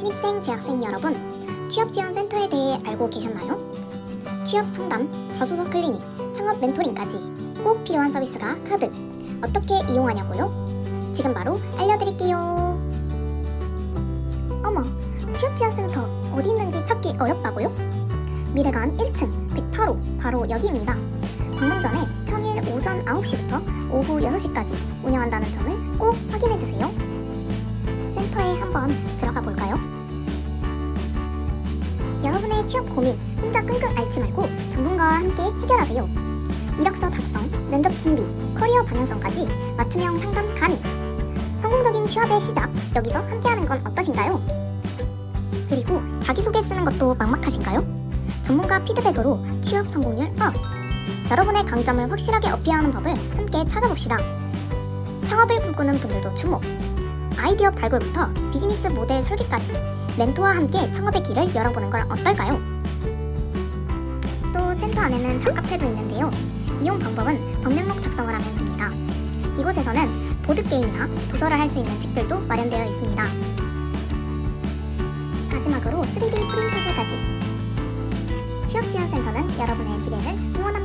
신입생, 재학생 여러분, 취업지원센터에 대해 알고 계셨나요? 취업 상담, 자소서 클리닉, 창업 멘토링까지 꼭 필요한 서비스가 카드. 어떻게 이용하냐고요? 지금 바로 알려드릴게요. 어머, 취업지원센터 어디 있는지 찾기 어렵다고요? 미래관 1층 108호 바로 여기입니다. 방문 전에 평일 오전 9시부터 오후 6시까지 운영한다는 점을 꼭 확인해주세요. 센터에 한번 여러분의 취업 고민 혼자 끙끙 앓지 말고 전문가와 함께 해결하세요. 이력서 작성, 면접 준비, 커리어 방향성까지 맞춤형 상담 가능. 성공적인 취업의 시작, 여기서 함께하는 건 어떠신가요? 그리고 자기소개 쓰는 것도 막막하신가요? 전문가 피드백으로 취업 성공률 업! 여러분의 강점을 확실하게 어필하는 법을 함께 찾아봅시다. 창업을 꿈꾸는 분들도 주목! 아이디어 발굴부터 비즈니스 모델 설계까지 멘토와 함께 창업의 길을 열어보는 걸 어떨까요? 또 센터 안에는 잠카페도 있는데요. 이용 방법은 방명록 작성을 하면 됩니다. 이곳에서는 보드게임이나 도서를 할 수 있는 책들도 마련되어 있습니다. 마지막으로 3D 프린터실까지 취업 지원 센터는 여러분의 미래를 응원합니다.